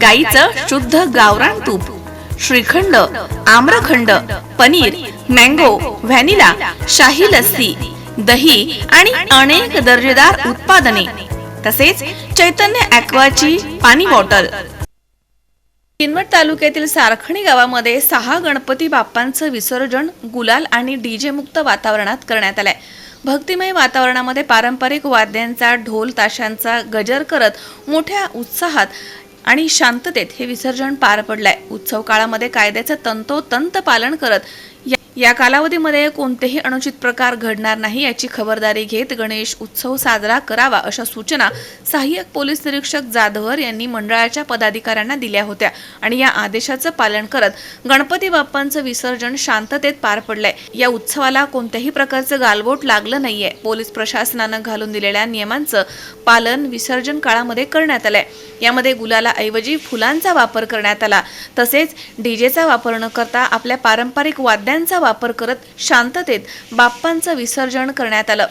गाईचं शुद्ध गावरान तूप श्रीखंड आम्रखंड पनीर मँगो व्हॅनिला शाही लस्सी दही आणि अनेक दर्जेदार उत्पादने तसेच चैतन्य ॲक्वाची पाणी बॉटल. किनवट तालुक्यातील सारखणी गावामध्ये सहा गणपती बाप्पांचं विसर्जन गुलाल आणि डीजे मुक्त वातावरणात करण्यात आलंय. भक्तिमय वातावरणामध्ये पारंपरिक वाद्यांचा ढोल ताशांचा गजर करत मोठ्या उत्साहात आणि शांततेत हे विसर्जन पार पडलंय. उत्सव काळामध्ये कायद्याचं तंतोतंत पालन करत या- कालावधीमध्ये कोणतेही अनुचित प्रकार घडणार नाही याची खबरदारी घेत गणेश उत्सव साजरा करावा अशा सूचना सहाय्यक पोलीस निरीक्षक जाधवर यांनी मंडळाच्या पदाधिकाऱ्यांना दिल्या होत्या आणि या आदेशाचं पालन करत गणपती बाप्पांचं विसर्जन शांततेत पार पडलंय. या उत्सवाला कोणत्याही प्रकारचं गालबोट लागलं नाहीये. पोलीस प्रशासनानं घालून दिलेल्या नियमांचं पालन विसर्जन काळामध्ये करण्यात आलंय. यामध्ये गुलाला ऐवजी फुलांचा वापर करण्यात आला. तसेच डीजेचा वापर न करता आपल्या पारंपरिक वाद्यांचा वापर करत शांततेत बाप्पांचं विसर्जन करण्यात आलं.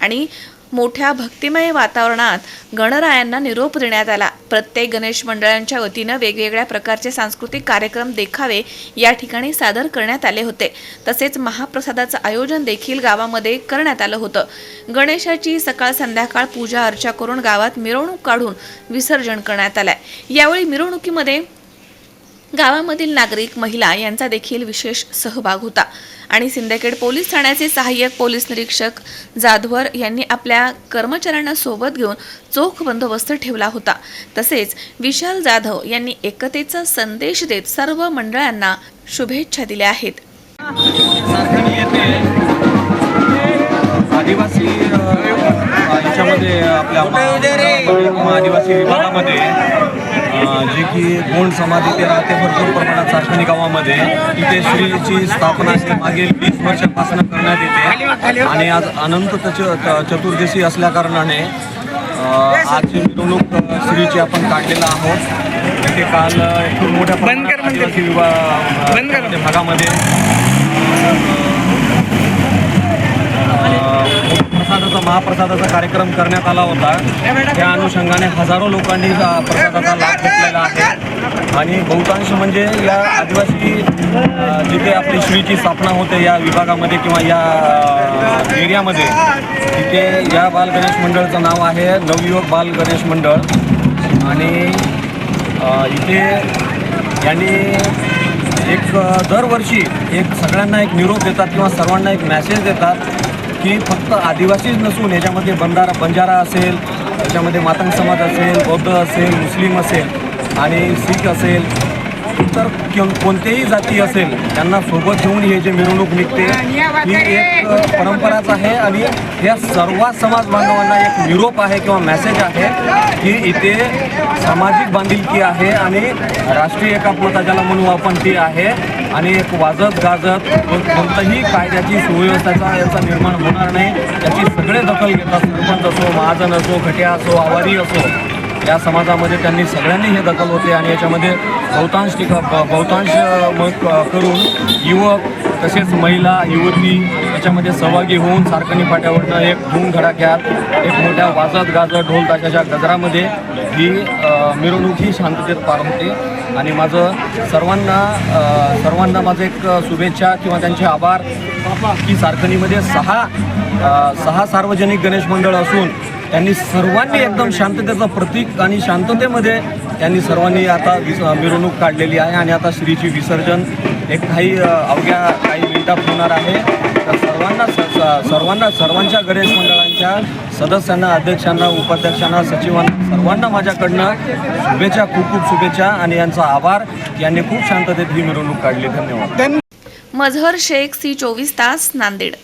आणि मोठ्या भक्तिमय वातावरणात गणरायांना निरोप देण्यात आला. प्रत्येक गणेश मंडळांच्या वतीनं वेगवेगळ्या प्रकारचे सांस्कृतिक कार्यक्रम देखावे या ठिकाणी सादर करण्यात आले होते. तसेच महाप्रसादाचं आयोजन देखील गावामध्ये करण्यात आलं होतं. गणेशाची सकाळ संध्याकाळ पूजा अर्चा करून गावात मिरवणूक काढून विसर्जन करण्यात आलंय. यावेळी मिरवणुकीमध्ये गावामधील नागरिक महिला यांचा देखील विशेष सहभाग होता. आणि सिंदखेड पोलीस ठाण्याचे सहाय्यक पोलीस निरीक्षक जाधवर यांनी आपल्या कर्मचाऱ्यांना सोबत घेऊन चोख बंदोबस्त ठेवला होता. तसेच विशाल जाधव यांनी एकतेचा संदेश देत सर्व मंडळांना शुभेच्छा दिल्या आहेत. आदिवासी याच्यामध्ये आपल्या आदिवासी विभागामध्ये जे की गोंड समाज इथे राहते भरपूर प्रमाणात सारखणी गावामध्ये इथे श्रीची स्थापना मागील वीस वर्षापासून करण्यात येते. आणि आज अनंत चतुर्दशी असल्याकारणाने अ, आजची मिरवणूक श्रीची आपण काढलेला आहोत. इथे काल खूप मोठ्या प्रमाणात आदिवासी विभाग भागामध्ये प्रसादाचा महाप्रसादाचा कार्यक्रम करण्यात आला होता. त्या अनुषंगाने हजारो लोकांनी प्रसादाचा लाभ घेतलेला आहे. आणि बहुतांश म्हणजे या आदिवासी जिथे आपली श्रीची स्थापना होते या विभागामध्ये किंवा या एरियामध्ये तिथे या बाल गणेश मंडळचं नाव आहे नवयुवक बाल गणेश मंडळ. आणि इथे यांनी एक दरवर्षी एक सगळ्यांना एक निरोप देतात किंवा सर्वांना एक मॅसेज देतात. की फक्त आदिवासीच नसून याच्यामध्ये बंधारा बंजारा असेल याच्यामध्ये मातंग समाज असेल बौद्ध असेल मुस्लिम असेल आणि शीख असेल इतर किं- कोणतेही जाती असेल त्यांना सोबत घेऊन हे जे मिरवणूक निघते ही एक परंपराच आहे आणि या सर्व समाज बांधवांना एक निरोप आहे किंवा मॅसेज आहे की इथे सामाजिक बांधिलकी आहे आणि राष्ट्रीय एकात्मता ज्याला म्हणू आपण ती आहे. आणि एक वाजत गाजत कोणताही कोणतंही कायद्याची सुव्यवस्थेचा याचा निर्माण होणार नाही. याची सगळे दखल घेतात. सरपंच असो महाजन असो खट्या असो आवारी असो. या समाजामध्ये त्यांनी सगळ्यांनी हे दखल होते आणि याच्यामध्ये बहुतांश ठिका बहुतांश करून युवक तसेच महिला युवती याच्यामध्ये सहभागी होऊन सारखणी फाट्यावरनं एक धूम धडाक्यात एक मोठ्या वाजत गाजत ढोल ताशाच्या गजरामध्ये ही मिरवणूक ही शांततेत पार होते. आणि माझं सर्वांना सर्वांना माझं एक शुभेच्छा किंवा त्यांचे आभार. की सारखणीमध्ये सहा सहा सार्वजनिक गणेश मंडळ असून त्यांनी सर्वांनी एकदम शांततेचं प्रतीक आणि शांततेमध्ये त्यांनी सर्वांनी आता विस मिरवणूक काढलेली आहे आणि आता श्रीची विसर्जन एक काही अवघ्या काही मिनिटात होणार आहे. तर सर्वांना स- सर्वांना सर्वांच्या गणेश मंडळांच्या सदस्यांना अध्यक्षांना उपाध्यक्षांना सचिवांना सर्वांना माझ्याकडनं शुभेच्छा खूप खूप शुभेच्छा आणि यांचा आभार. यांनी खूप शांततेत ही मिरवणूक काढली. धन्यवाद. मझहर शेख सी चोवीस तास नांदेड.